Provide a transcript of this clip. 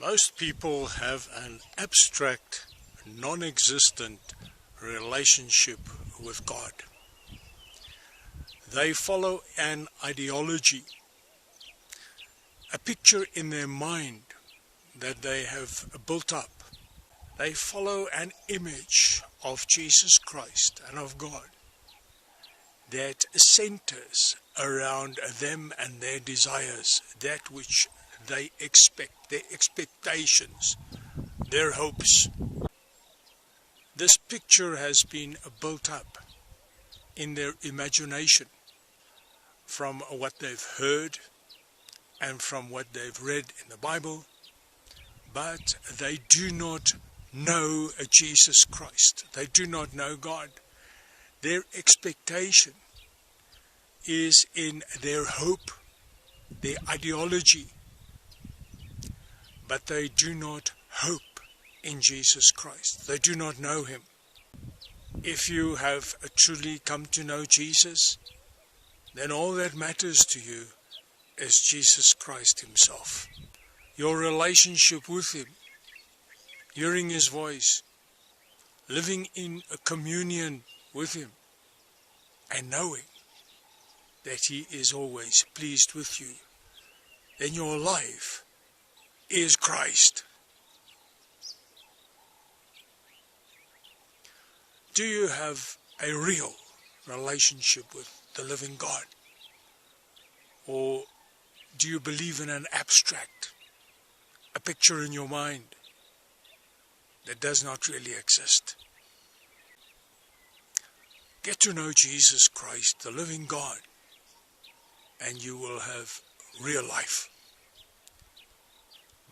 Most people have an abstract, non existent relationship with God. They follow an ideology, a picture in their mind that they have built up. They follow an image of Jesus Christ and of God that centers around them and their desires, that which they expect, their expectations, their hopes. This picture has been built up in their imagination from what they've heard and from what they've read in the Bible, but they do not know Jesus Christ. They do not know God. Their expectation is in their hope, their ideology, but they do not hope in Jesus Christ. They do not know Him. If you have truly come to know Jesus, then all that matters to you is Jesus Christ Himself. Your relationship with Him, hearing His voice, living in a communion with Him, and knowing that He is always pleased with you, then your life is Christ. Do you have a real relationship with the living God? Or do you believe in an abstract, a picture in your mind that does not really exist? Get to know Jesus Christ, the living God, and you will have real life.